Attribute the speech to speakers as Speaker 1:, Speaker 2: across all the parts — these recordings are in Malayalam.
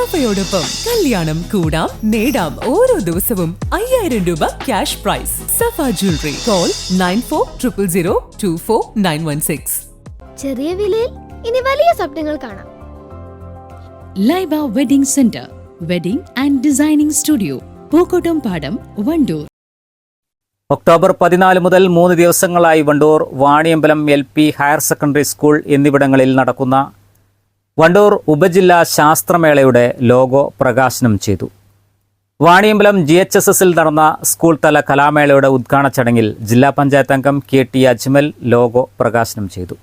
Speaker 1: സഫയോടൊപ്പം കല്യാണം കൂടാം നേടാം ഓരോ ദിവസവും അയ്യായിരം രൂപ cash prize Safa jewellery call nine four triple zero two four nine one six
Speaker 2: ചെറിയ വിലയിൽ ഇനി വലിയ സ്വപ്നങ്ങൾ കാണാം.
Speaker 3: Laiba wedding centre wedding and designing studio Pookkottumpadam Wandoor.
Speaker 4: October പതിനാല് മുതൽ മൂന്ന് ദിവസങ്ങളായി Wandoor Vaniyambalam L P higher secondary school എന്നിവിടങ്ങളിൽ നടക്കുന്ന വണ്ടൂർ ഉപജില്ലാ ശാസ്ത്രമേളയുടെ ലോഗോ പ്രകാശനം ചെയ്തു. വാണിയമ്പലം ജി എച്ച് എസ് എസിൽ നടന്ന സ്കൂൾ തല കലാമേളയുടെ ഉദ്ഘാടന ചടങ്ങിൽ ജില്ലാ പഞ്ചായത്ത് അംഗം കെ ടി അജ്മൽ ലോഗോ പ്രകാശനം ചെയ്തു.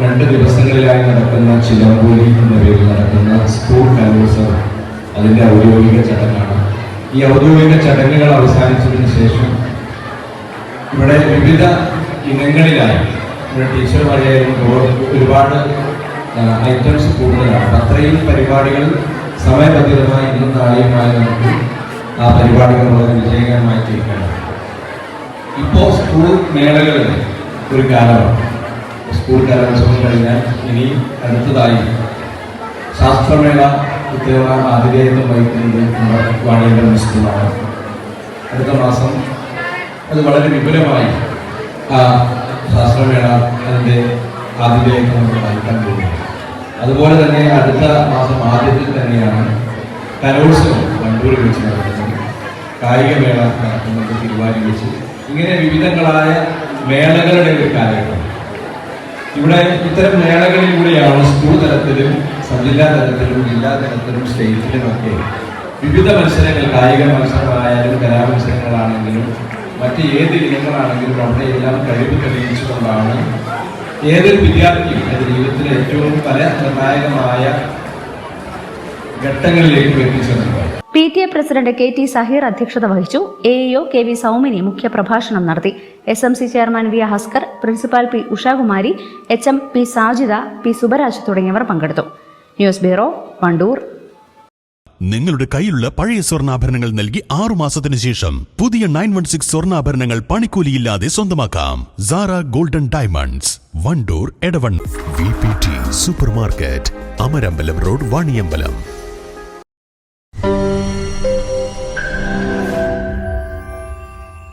Speaker 5: രണ്ട് ദിവസങ്ങളിലായി നടക്കുന്ന ചിലമ്പൂരി എന്ന പേരിൽ നടക്കുന്ന സ്കൂൾ കലോത്സവം അതിന്റെ ഔദ്യോഗിക ചടങ്ങാണ്. ഈ ഔദ്യോഗിക ചടങ്ങുകൾ അവസാനിച്ചതിന് ശേഷം ഇവിടെ വിവിധ ഇനങ്ങളിലായി ഇവിടെ ടീച്ചർമാരെയായിരുന്നു ഒരുപാട് ഐറ്റംസ് കൂടുതലാണ്. അത്രയും പരിപാടികൾ സമയബന്ധിതമായി ഇന്നും നാളെയുമായി നമുക്ക് ആ പരിപാടികൾ വളരെ വിജയകരമായി തീർക്കണം ഇപ്പോൾ സ്കൂൾ മേളകളുടെ ഒരു കാലമാണ്. സ്കൂൾ കലോത്സവം കഴിഞ്ഞാൽ ഇനി അടുത്തതായി ശാസ്ത്രമേള കൃത്യമായ ആതിഥേയത്വം വഹിക്കുന്നത് നമ്മുടെ വാണിയന്ത്രം സ്കൂളാണ് അടുത്ത മാസം അത് വളരെ വിപുലമായി ആ ശാസ്ത്രമേള അതിന്റെ ആതിഥേയത്വം നമുക്ക് വഹിക്കാൻ പോകുന്നത് അതുപോലെ തന്നെ അടുത്ത മാസം ആദ്യത്തിൽ തന്നെയാണ് കലോത്സവം വണ്ടൂരിൽ വെച്ച് നടക്കുന്നത്. കായികമേള നടക്കുന്നത് തിരുവാരി വെച്ച്. ഇങ്ങനെ വിവിധങ്ങളായ മേളകളുടെ ഒരു കാലഘട്ടം. ഇവിടെ ഇത്തരം മേളകളിലൂടെയാണ് സ്കൂൾ തലത്തിലും സബ്ജില്ലാ തലത്തിലും ജില്ലാ തലത്തിലും സ്റ്റേറ്റിലുമൊക്കെ വിവിധ മത്സരങ്ങൾ കായിക മത്സരങ്ങളായാലും കലാമത്സരങ്ങളാണെങ്കിലും മറ്റ് ഏത് ഇനങ്ങളാണെങ്കിലും അവിടെ എല്ലാം കഴിവ് തെളിയിച്ചുകൊണ്ടാണ് ഏതൊരു വിദ്യാർത്ഥിയും എന്റെ ജീവിതത്തിലെ ഏറ്റവും പല നിർണായകമായ ഘട്ടങ്ങളിലേക്ക് എത്തിച്ചേർന്നത്.
Speaker 6: P T A president K T Saheer അധ്യക്ഷത വഹിച്ചു. A EO K V Soumini മുഖ്യപ്രഭാഷണം നടത്തി. S M C chairman V Haskar principal P Ushakumari H M P Sajida P Subaraj തുടങ്ങിയവർ പങ്കെടുത്തു. News bureau Wandoor.
Speaker 7: നിങ്ങളുടെ കയ്യിലുള്ള പഴയ സ്വർണാഭരണങ്ങൾ നൽകി ആറു മാസത്തിന് ശേഷം പുതിയ നയൻ വൺ സിക്സ് സ്വർണാഭരണങ്ങൾ പണിക്കൂലിയില്ലാതെ സ്വന്തമാക്കാം. Sara golden diamonds Wandoor എടവൺ V P T super market Amarambalam road Vaniyambalam.